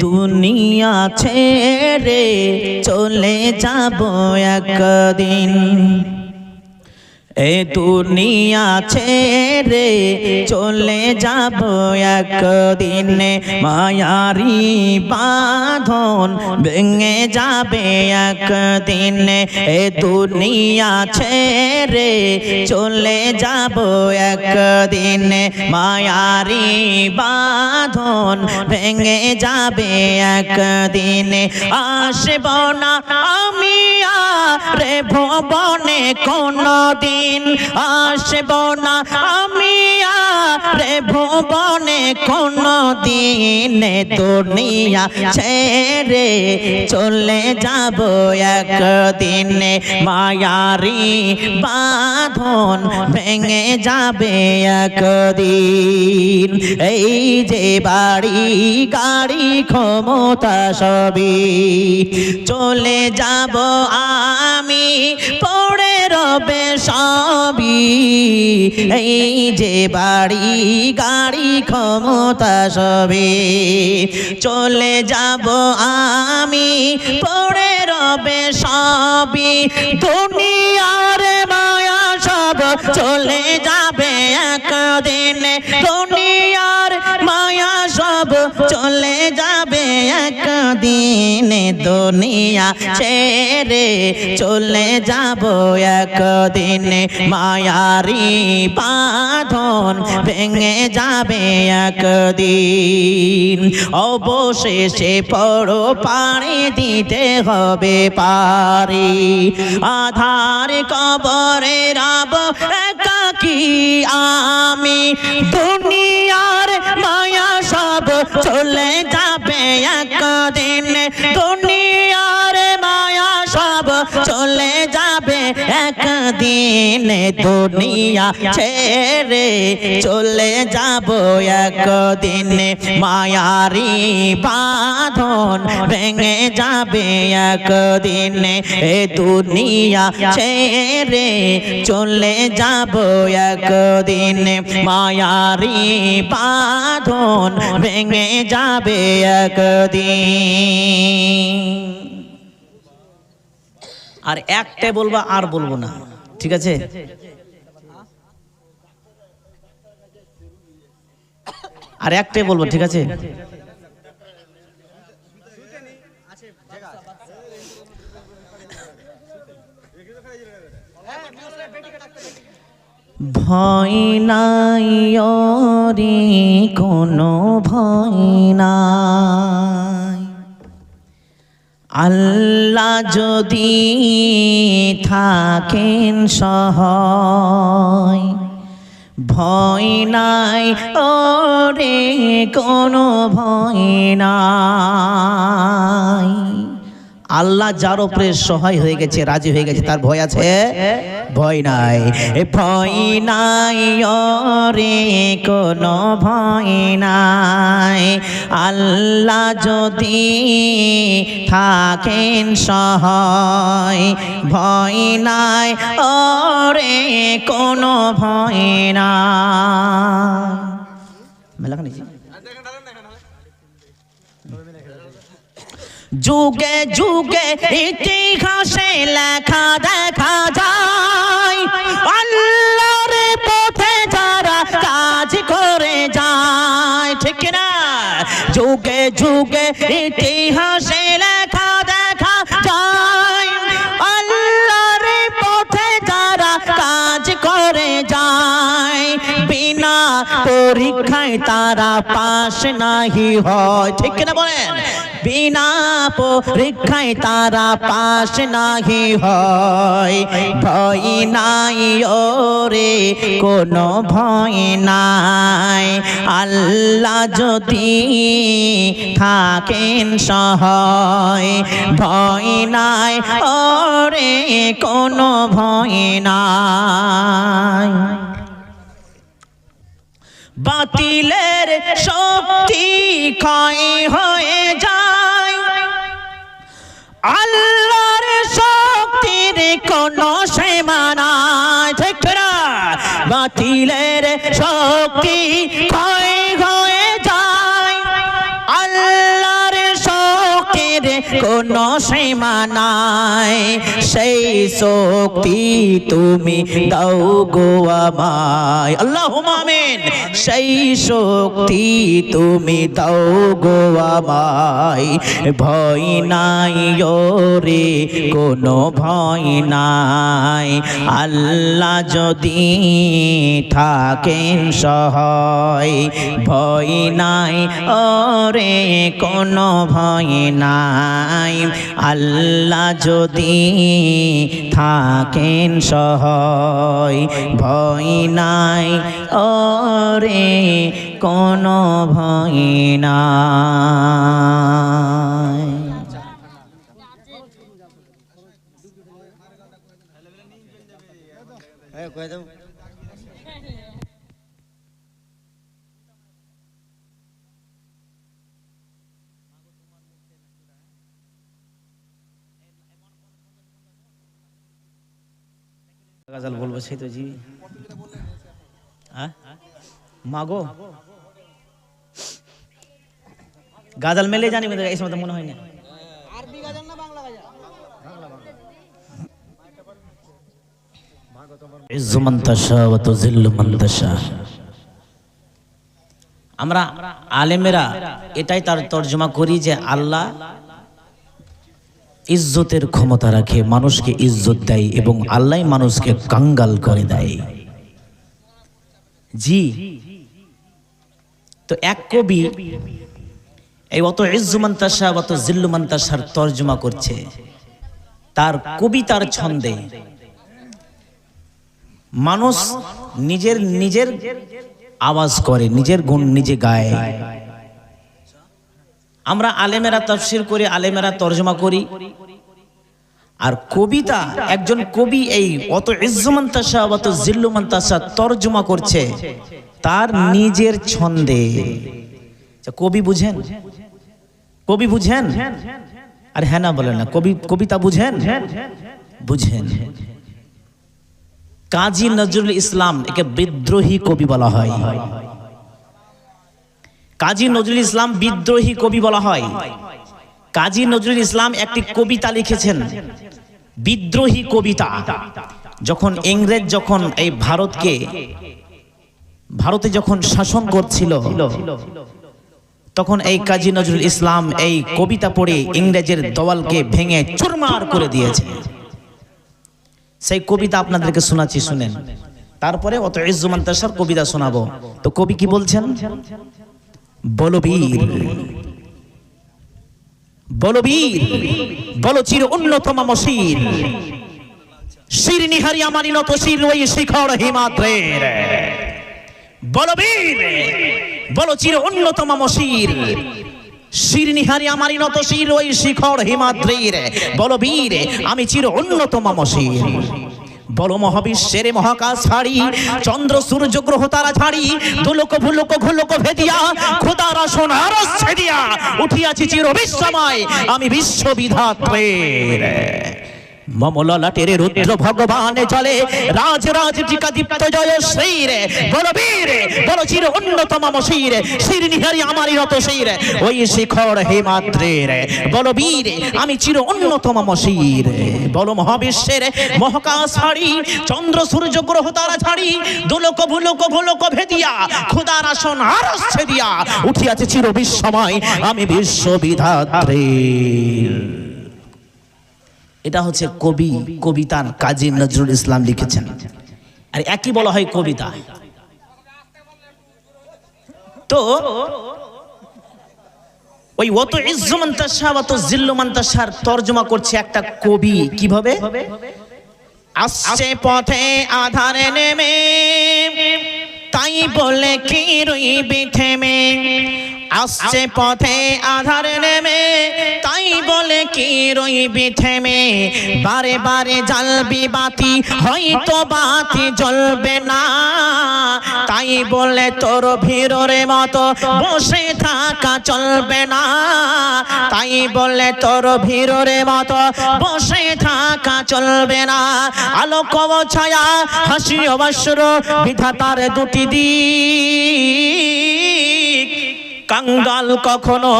দুনিয়া ছেড়ে চলে যাব একদিন। এ দুনিয়া ছেড়ে চলে যাব একদিন। মায়ারি বাঁধন ভেঙে যাবে একদিন। এ দুনিয়া ছেড়ে চলে যাব একদিন। মায়ারি বাঁধন ভেঙে যাবে একদিন। আসব না আমি রে ভবনে কোনো দিন আসব না আমি রে ভবনে কোনো দিন দুনিয়া ছেড়ে চলে যাব একদিন। মায়ারি বাঁধন ভেঙে যাবে একদিন। এই যে বাড়ি, গাড়ি, ক্ষমতা সবই চলে যাব আমি। রবে সবই। এই যে বাড়ি, গাড়ি, ক্ষমতা সবে। চলে যাব আমি, পড়ে রবে সবই। দুনিয়ার মায়া সব চলে যাবে একদিন দুনিয়া ছেড়ে চলে যাব একদিন। মায়ারি বাঁধন ভেঙে যাবে একদিন। অবশেষে পড়ো পাড়ি দিতে হবে পারি। আধার কবরে রাব একাকি আমি। দুনিয়ার মায়া সব চলে যাবে একদিন দুনিয়া ছেড়ে চলে যাব একদিন। মায়ারি বাঁধন ভেঙে যাবে একদিন। এ দুনিয়া ছেড়ে চলে যাব একদিন। মায়ারি বাঁধন ভেঙে যাবে একদিন। আর একটাই বলব আর বলব না। ঠিক আছে? আর একটাই বলব ঠিক আছে? ভয় নাই কোনো ভয় নাই। আল্লাহ যদি থাকেন সহায় ভয় নাই ওরে কোনো ভয় নাই। আল্লাহ যার উপরে সহায় হয়ে গেছে, রাজি হয়ে গেছে, তার ভয় আছে? ভয় নাই। ভয় নাই রে কোনো ভয় নাই। আল্লাহ যদি থাকেন সহায়, ভয় নাই ওরে কোনো ভয় খানিছি যুগে যুগে ইতিহাসে লেখা দেখা যায়। আল্লাহর পথে যারা কাজ করে যায়, ঠিক না যুগে যুগে ইতিহাসে লেখা দেখা যায়। আল্লাহর পথে যারা কাজ করে যায়, বিনা পরীক্ষায় তারা পাশ নাহি হয়, ঠিক না বলেন? বিনা পরীক্ষায় তারা পাশ নাহি হয়। ভয় নাই ওরে, কোনো ভয় নাই। আল্লাহ যদি থাকেন সহায়। ভয় নাই ওরে, কোনো ভয় নাই। বাতিলের শক্তি ক্ষয় হয়ে যায়। আল্লাহর শক্তির কোন সীমানা বাতিলের শক্তি ক্ষয় কোনো সীমা নাই। সেই শক্তি তুমি দাও গো আমায়। আল্লাহ আমিন। সেই শক্তি তুমি দাও গো আমায়। ভয় নাই রে কোনো ভয় নাই। আল্লাহ যদি থাকেন সহায়, ভয় নাই ওরে, কোনো ভয় নাই। আল্লাহ যদি থাকেন সহয় ভয় নাই। ওরে কোনো ভয় নাই গাজাল বলব সেই তো জি। হ্যাঁ? মাগো? গাজাল মেলে জানি এই সময় মনে হয় না। আমরা আলেমেরা এটাই তার তর্জমা করি যে আল্লাহ ইজ্জতের ক্ষমতা রাখে, মানুষকে ইজ্জত দেয় এবং আল্লাহ মানুষকে কাঙ্গাল করে দেয়। জি। তো এক কবি এই অত ইজ্জুমান্তাসা অত জিল্লুমান্তাসার তর্জমা করছে। তার কবিতার ছন্দে মানুষ নিজের নিজের আওয়াজ করে, নিজের গুণ নিজে গায়। আমরা আলেমেরা তফসির করি আলেমেরা তর্জমা করি। আর কবিতা একজন কবি এই অত ইজ্জুমান্তাসা অত জিল্লুমান্তাসা তর্জমা করছে তার নিজের ছন্দে। আচ্ছা, কবি বুঝেন? কবি বুঝেন? আর হ্যাঁ না বলেন না কবি কবিতা বুঝেন? বুঝেন। কাজী নজরুল ইসলাম একে বিদ্রোহী কবি বলা হয়। কাজী নজরুল ইসলাম বিদ্রোহী কবি বলা হয়। কাজী নজরুল ইসলাম একটি কবিতা লিখেছেন, বিদ্রোহী কবিতা। যখন ইংরেজ যখন এই ভারতকে, ভারতে যখন শাসন করছিল, তখন এই কাজী নজরুল ইসলাম এই কবিতা পড়ে ইংরেজের দওয়ালকে ভেঙে চুরমার করে দিয়েছে। সেই কবিতা আপনাদেরকে শোনাচ্ছি, শুনেন। তারপরে অত ইজ্জুমান তাসার কবিতা শোনাবো। তো কবি কি বলছেন? বলবীর। বলবীর। বল চির উন্নতম মশির। শির নিহারি আমারি নত শির ওই শিখর হিমাদ্রের। বলবীর। বল চির উন্নতম মশির। শির নিহারি আমারি নত শির ওই শিখর হিমাদ্রের। বলবীর, আমি চির উন্নতম মশির। বল মহাবিশ্বের মহাকাশ ছাড়ি, চন্দ্র, সূর্য, গ্রহ, তারা ছাড়ি, দুলোক, ভুলোক, ঘুলোক, ভেদিয়া, খোদারা, সোনার, ছেদিয়া, উঠিয়াছি চির বিশ্বময়, আমি বিশ্ববিধাত্রের মমলাটের রুদ্র ভগবানে চলে। রাজ রাজ টিকা দীপ্ত জয় শ্রীর বলবীর বল চির উন্নতম মশির। শির নিহারি আমারই রত শির। ওই শিখর হেমাদ্রের বলবীর আমি চির উন্নতম মশির। বল মহাবিশ্বের মহাকাশ ছাড়ি, চন্দ্র সূর্য গ্রহ তারা ছাড়ি। দুলোক ভুলোক ভুলোক ভেদিয়া খুদার আসন আরস্যে দিয়া। উঠিয়াছে চির বিশ্বময়, আমি বিশ্ববিধাত্রীর এটা হচ্ছে কবি, কবিতার কাজী নজরুল ইসলাম লিখেছেন। আর একই বলা হয় কবিতা। তো, ওই অত ইজ্জুমান্তাসা অত জিল্লুমান্তাসার তর্জমা করছে একটা কবি। কীভাবে? আসছে পথে আধারে নেমে, তাই বলে কি রইবি থেমে আসছে পথে আধারে নেমে তাই বলে কি রইবি থেমে? বারে বারে জ্বালবি বাতি হয়তো বাতি জ্বলবে না। তাই বলে তোর ভিড়রে মতো বসে থাকা চলবে না। তাই বলে তোর ভিড়রে মতো বসে থাকা চলবে না। আলোক ছায়া হাসি অবসর বিধাতার দুটি দিক। কাঙ্গাল কখনো